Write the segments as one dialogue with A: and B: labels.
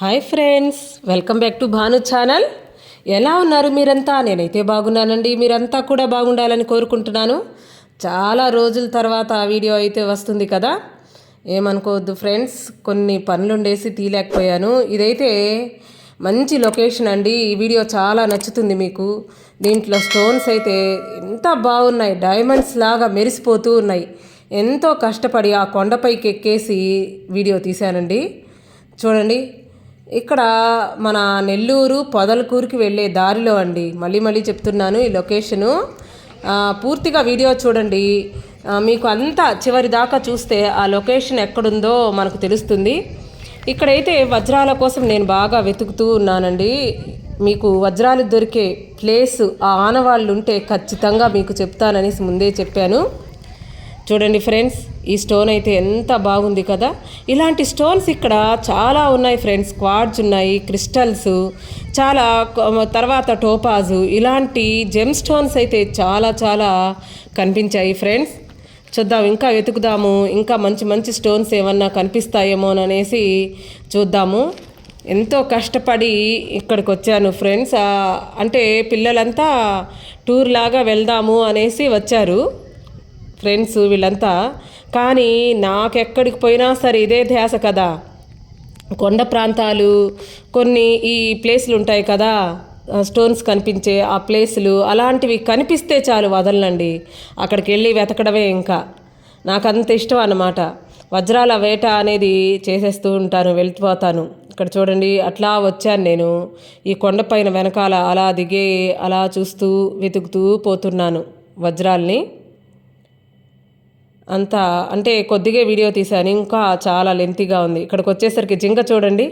A: Hi friends welcome back to Bhanu channel. ఎలా ఉన్నారు మీరంతా? నేనైతే బాగున్నానండి. మీరంతా కూడా బాగుండాలని కోరుకుంటున్నాను. చాలా రోజుల తర్వాత ఆ వీడియో అయితే వస్తుంది కదా? ఏమనుకోవద్దు ఫ్రెండ్స్ కొన్ని పనులుండేసి తీయలేకపోయాను. ఇదైతే మంచి లొకేషన్ అండి. ఈ వీడియో చాలా నచ్చుతుంది మీకు. దీంట్లో స్టోన్స్ అయితే ఎంత బాగున్నాయి. డైమండ్స్ లాగా మెరిసిపోతూ ఉన్నాయి. ఎంతో కష్టపడి ఆ కొండపైకి ఎక్కేసి వీడియో తీశానండి. చూడండి. ఇక్కడ మన నెల్లూరు పొదలకూరుకి వెళ్ళే దారిలో అండి. మళ్ళీ మళ్ళీ చెప్తున్నాను ఈ లొకేషను. పూర్తిగా వీడియో చూడండి. మీకు అంతా చివరి దాకా చూస్తే ఆ లొకేషన్ ఎక్కడుందో మనకు తెలుస్తుంది. ఇక్కడైతే వజ్రాల కోసం నేను బాగా వెతుకుతూ ఉన్నానండి. మీకు వజ్రాలు దొరికే ప్లేస్ ఆ ఆనవాళ్ళు ఉంటే ఖచ్చితంగా మీకు చెప్తాననేసి ముందే చెప్పాను. చూడండి ఫ్రెండ్స్ ఈ స్టోన్ అయితే ఎంత బాగుంది కదా. ఇలాంటి స్టోన్స్ ఇక్కడ చాలా ఉన్నాయి ఫ్రెండ్స్ క్వాడ్స్ ఉన్నాయి క్రిస్టల్స్ చాలా తర్వాత టోపాజు ఇలాంటి జెమ్ స్టోన్స్ అయితే చాలా చాలా కనిపించాయి ఫ్రెండ్స్. చూద్దాం ఇంకా వెతుకుదాము ఇంకా మంచి మంచి స్టోన్స్ ఏమన్నా కనిపిస్తాయేమో అనేసి చూద్దాము. ఎంతో కష్టపడి ఇక్కడికి వచ్చాను ఫ్రెండ్స్. అంటే పిల్లలంతా టూర్ లాగా వెళ్దాము అనేసి వచ్చారు. ఫ్రెండ్స్ వీళ్ళంతా. కానీ నాకెక్కడికి పోయినా సరే ఇదే ధ్యాస కదా. కొండ ప్రాంతాలు కొన్ని ఈ ప్లేస్లు ఉంటాయి కదా. స్టోన్స్ కనిపించే ఆ ప్లేసులు అలాంటివి కనిపిస్తే చాలు వదలనండి. అక్కడికి వెళ్ళి వెతకడమే ఇంకా. నాకు అంత ఇష్టం అన్నమాట. వజ్రాల వేట అనేది చేసేస్తూ ఉంటాను వెళ్ళిపోతాను ఇక్కడ చూడండి అట్లా వచ్చాను నేను. ఈ కొండపైన వెనకాల అలా దిగే అలా చూస్తూ వెతుకుతూ పోతున్నాను వజ్రాల్ని. అంతా అంటే కొద్దిగా వీడియో తీశాను. ఇంకా చాలా లెంతీగా ఉంది. ఇక్కడికి వచ్చేసరికి జింక చూడండి.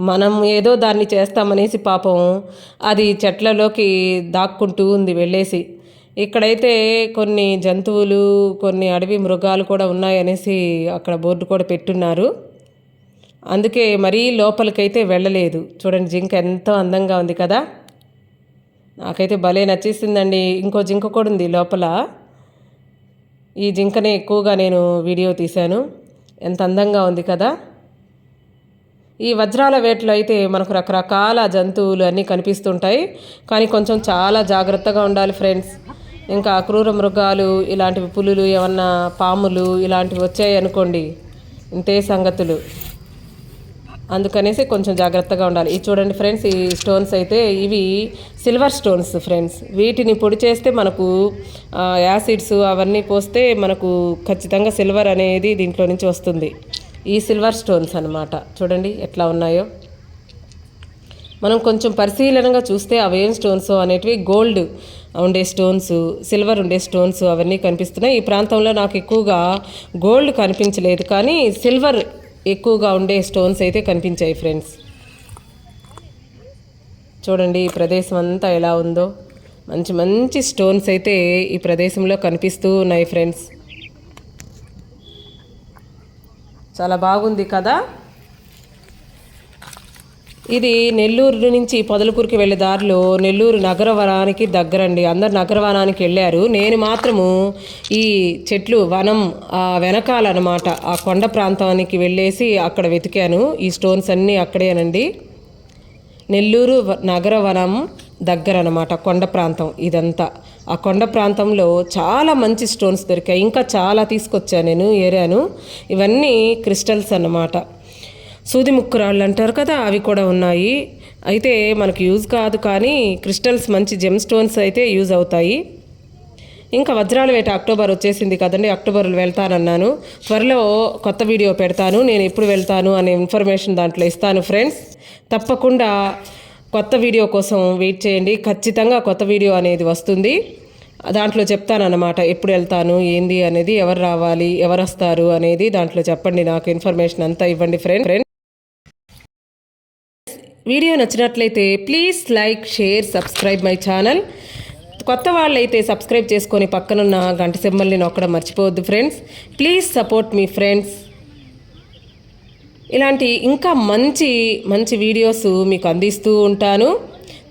A: మనం ఏదో దాన్ని చేస్తామనేసి పాపం అది చెట్లలోకి దాక్కుంటూ ఉంది వెళ్ళేసి. ఇక్కడైతే కొన్ని జంతువులు కొన్ని అడవి మృగాలు కూడా ఉన్నాయనేసి అక్కడ బోర్డు కూడా పెట్టున్నారు. అందుకే మరీ లోపలికైతే వెళ్ళలేదు. చూడండి జింక ఎంతో అందంగా ఉంది కదా. నాకైతే భలే నచ్చేసిందండి. ఇంకో జింక కూడా ఉంది లోపల. ఈ జింకనే ఎక్కువగా నేను వీడియో తీశాను. ఎంత అందంగా ఉంది కదా. ఈ వజ్రాల వేటలో అయితే మనకు రకరకాల జంతువులు అన్నీ కనిపిస్తుంటాయి. కానీ కొంచెం చాలా జాగ్రత్తగా ఉండాలి ఫ్రెండ్స్. ఇంకా క్రూర మృగాలు ఇలాంటివి పులులు ఏమన్నా పాములు ఇలాంటివి వచ్చాయి అనుకోండి ఇంతే సంగతులు. అందుకనేసి కొంచెం జాగ్రత్తగా ఉండాలి. ఇది చూడండి ఫ్రెండ్స్ ఈ స్టోన్స్ అయితే ఇవి సిల్వర్ స్టోన్స్ ఫ్రెండ్స్. వీటిని పొడి చేస్తే మనకు యాసిడ్స్ అవన్నీ పోస్తే మనకు ఖచ్చితంగా సిల్వర్ అనేది దీంట్లో నుంచి వస్తుంది. ఈ సిల్వర్ స్టోన్స్ అన్నమాట. చూడండి ఎట్లా ఉన్నాయో. మనం కొంచెం పరిశీలనగా చూస్తే అవేం స్టోన్స్ అనేటివి గోల్డ్ ఉండే స్టోన్స్ సిల్వర్ ఉండే స్టోన్స్ అవన్నీ కనిపిస్తున్నాయి. ఈ ప్రాంతంలో నాకు ఎక్కువగా గోల్డ్ కనిపించలేదు కానీ సిల్వర్ ఎక్కువగా ఉండే స్టోన్స్ అయితే కనిపించాయి ఫ్రెండ్స్ చూడండి ఈ ప్రదేశం అంతా ఎలా ఉందో. మంచి మంచి స్టోన్స్ అయితే ఈ ప్రదేశంలో కనిపిస్తూ ఉన్నాయి ఫ్రెండ్స్ చాలా బాగుంది కదా? ఇది నెల్లూరు నుంచి పొదలకూరుకి వెళ్ళే దారిలో నెల్లూరు నగరవనానికి దగ్గరండి. అందరు నగరవనానికి వెళ్ళారు. నేను మాత్రము ఈ చెట్లు వనం ఆ వెనకాలన్నమాట ఆ కొండ ప్రాంతానికి వెళ్ళేసి అక్కడ వెతికాను. ఈ స్టోన్స్ అన్నీ అక్కడేనండి. నెల్లూరు వ- నగరవనం దగ్గర అనమాట కొండ ప్రాంతం ఇదంతా. ఆ కొండ ప్రాంతంలో చాలా మంచి స్టోన్స్ దొరికాయి. ఇంకా చాలా తీసుకొచ్చాను నేను ఏరాను. ఇవన్నీ క్రిస్టల్స్ అన్నమాట. సూది ముక్కు రాళ్ళు అంటారు కదా అవి కూడా ఉన్నాయి. అయితే మనకు యూజ్ కాదు కానీ క్రిస్టల్స్ మంచి జెమ్ స్టోన్స్ అయితే యూజ్ అవుతాయి. ఇంకా వజ్రాల వేట అక్టోబర్ వచ్చేసింది కదండి అక్టోబర్లో వెళ్తానన్నాను. త్వరలో కొత్త వీడియో పెడతాను నేను ఎప్పుడు వెళ్తాను అనే ఇన్ఫర్మేషన్ దాంట్లో ఇస్తాను ఫ్రెండ్స్. తప్పకుండా కొత్త వీడియో కోసం వెయిట్ చేయండి ఖచ్చితంగా కొత్త వీడియో అనేది వస్తుంది. దాంట్లో చెప్తానన్నమాట ఎప్పుడు వెళ్తాను ఏంది అనేది ఎవరు రావాలి ఎవరు వస్తారు అనేది దాంట్లో చెప్పండి నాకు ఇన్ఫర్మేషన్ అంతా ఇవ్వండి ఫ్రెండ్ ఫ్రెండ్ వీడియో నచ్చినట్లయితే please like share subscribe my channel. కొత్త వాళ్ళైతే సబ్స్క్రైబ్ చేసుకొని పక్కనున్న గంట సింబల్ని నొక్కడం మర్చిపోవద్దు ఫ్రెండ్స్. ప్లీజ్ సపోర్ట్ మీ ఫ్రెండ్స్. ఇలాంటి ఇంకా మంచి మంచి వీడియోస్ మీకు అందిస్తూ ఉంటాను.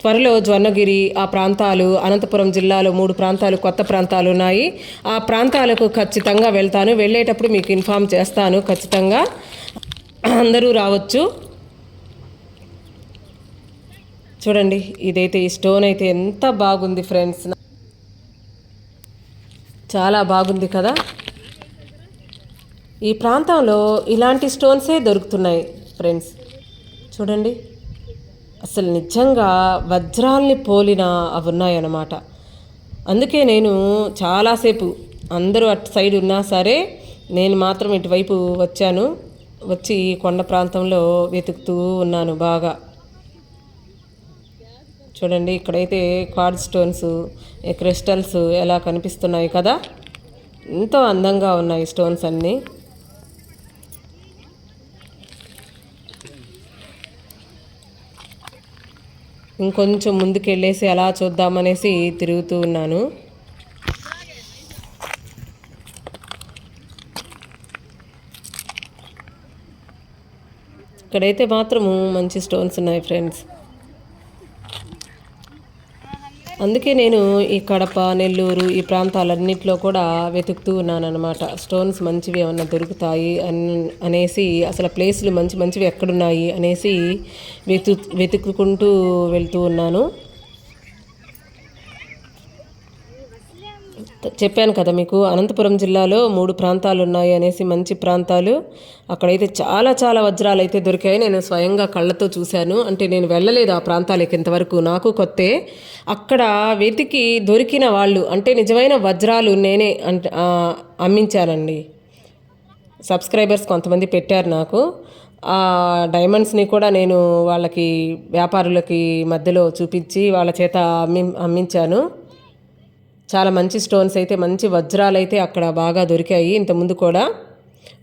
A: త్వరలో జొన్నగిరి ఆ ప్రాంతాలు అనంతపురం జిల్లాలో మూడు ప్రాంతాలు కొత్త ప్రాంతాలు ఉన్నాయి. ఆ ప్రాంతాలకు ఖచ్చితంగా వెళ్తాను. వెళ్ళేటప్పుడు మీకు ఇన్ఫామ్ చేస్తాను ఖచ్చితంగా. అందరూ రావచ్చు. చూడండి ఇదైతే ఈ స్టోన్ అయితే ఎంత బాగుంది ఫ్రెండ్స్. చాలా బాగుంది కదా? ఈ ప్రాంతంలో ఇలాంటి స్టోన్సే దొరుకుతున్నాయి ఫ్రెండ్స్. చూడండి అసలు నిజంగా వజ్రాల్ని పోలిన అవి ఉన్నాయన్నమాట. అందుకే నేను చాలాసేపు అందరూ అటు సైడ్ ఉన్నా సరే నేను మాత్రం ఇటువైపు వచ్చాను. వచ్చి కొండ ప్రాంతంలో వెతుకుతూ ఉన్నాను బాగా. చూడండి ఇక్కడైతే కార్డ్ స్టోన్స్ క్రిస్టల్స్ ఎలా కనిపిస్తున్నాయి కదా? ఎంతో అందంగా ఉన్నాయి స్టోన్స్ అన్నీ. ఇంకొంచెం ముందుకెళ్ళేసి ఎలా అలా చూద్దామనేసి తిరుగుతూ ఉన్నాను. ఇక్కడైతే మాత్రము మంచి స్టోన్స్ ఉన్నాయి ఫ్రెండ్స్. అందుకే నేను ఈ కడప నెల్లూరు ఈ ప్రాంతాలన్నింటిలో కూడా వెతుకుతూ ఉన్నానన్నమాట. స్టోన్స్ మంచివి ఏమన్నా దొరుకుతాయి అని అనేసి అసలు ప్లేసులు మంచి మంచివి ఎక్కడున్నాయి అనేసి వెతు వెతుక్కుంటూ వెళ్తూ ఉన్నాను. చెప్పాను కదా మీకు అనంతపురం జిల్లాలో మూడు ప్రాంతాలు ఉన్నాయి అనేసి మంచి ప్రాంతాలు. అక్కడైతే చాలా చాలా వజ్రాలు అయితే దొరికాయి. నేను స్వయంగా కళ్ళతో చూశాను. అంటే నేను వెళ్ళలేదు ఆ ప్రాంతాలకి ఇంతవరకు. నాకు కొత్తే అక్కడ వెతికి దొరికిన వాళ్ళు అంటే నిజమైన వజ్రాలు నేనే అంటే అమ్మించానండి. సబ్స్క్రైబర్స్ కొంతమంది పెట్టారు నాకు. ఆ డైమండ్స్ని కూడా నేను వాళ్ళకి వ్యాపారులకి మధ్యలో చూపించి వాళ్ళ చేత అమ్మి అమ్మించాను. చాలా మంచి స్టోన్స్ అయితే మంచి వజ్రాలు అయితే అక్కడ బాగా దొరికాయి. ఇంతకుముందు కూడా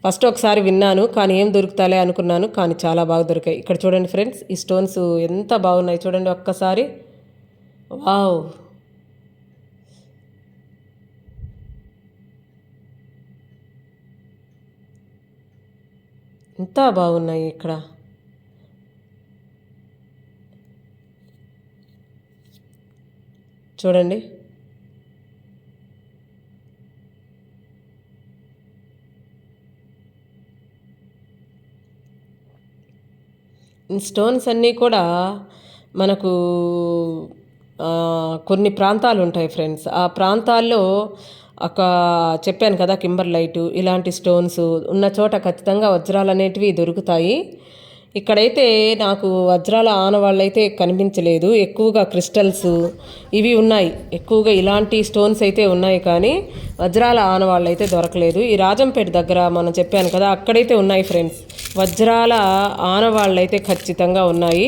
A: ఫస్ట్ ఒకసారి విన్నాను కానీ ఏం దొరుకుతాలే అనుకున్నాను కానీ చాలా బాగా దొరికాయి. ఇక్కడ చూడండి ఫ్రెండ్స్ ఈ స్టోన్స్ ఎంత బాగున్నాయి చూడండి ఒక్కసారి. వావ్! ఎంత బాగున్నాయి ఇక్కడ. చూడండి. స్టోన్స్ అన్నీ కూడా మనకు కొన్ని ప్రాంతాలు ఉంటాయి ఫ్రెండ్స్. ఆ ప్రాంతాల్లో ఒక చెప్పాను కదా కింబర్ లైటు ఇలాంటి స్టోన్స్ ఉన్న చోట ఖచ్చితంగా వజ్రాలు అనేటివి దొరుకుతాయి. ఇక్కడైతే నాకు వజ్రాల ఆనవాళ్ళు అయితే కనిపించలేదు. ఎక్కువగా క్రిస్టల్స్ ఇవి ఉన్నాయి. ఎక్కువగా ఇలాంటి స్టోన్స్ అయితే ఉన్నాయి కానీ వజ్రాల ఆనవాళ్ళు అయితే దొరకలేదు. ఈ రాజంపేట దగ్గర మనం చెప్పాను కదా అక్కడైతే ఉన్నాయి ఫ్రెండ్స్. వజ్రాల ఆనవాళ్ళు అయితే ఖచ్చితంగా ఉన్నాయి.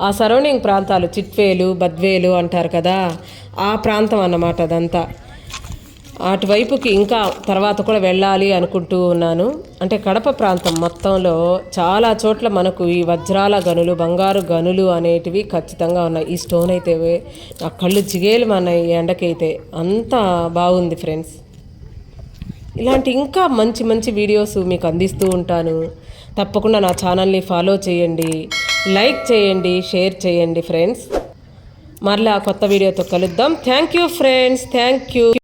A: ఆ సరౌండింగ్ ప్రాంతాలు చిట్వేలు బద్వేలు అంటారు కదా ఆ ప్రాంతం అన్నమాట అదంతా. అటువైపుకి ఇంకా తర్వాత కూడా వెళ్ళాలి అనుకుంటూ ఉన్నాను. అంటే కడప ప్రాంతం మొత్తంలో చాలా చోట్ల మనకు ఈ వజ్రాల గనులు బంగారు గనులు అనేటివి ఖచ్చితంగా ఉన్నాయి. ఈ స్టోన్ అయితే నా కళ్ళు జిగేలు ఈ ఎండకైతే అంతా బాగుంది ఫ్రెండ్స్. ఇలాంటి ఇంకా మంచి మంచి వీడియోస్ మీకు అందిస్తూ ఉంటాను. తప్పకుండా నా ఛానల్ని ఫాలో చేయండి లైక్ చేయండి షేర్ చేయండి ఫ్రెండ్స్. మరలా కొత్త వీడియోతో కలుద్దాం. Thank you friends. Thank you.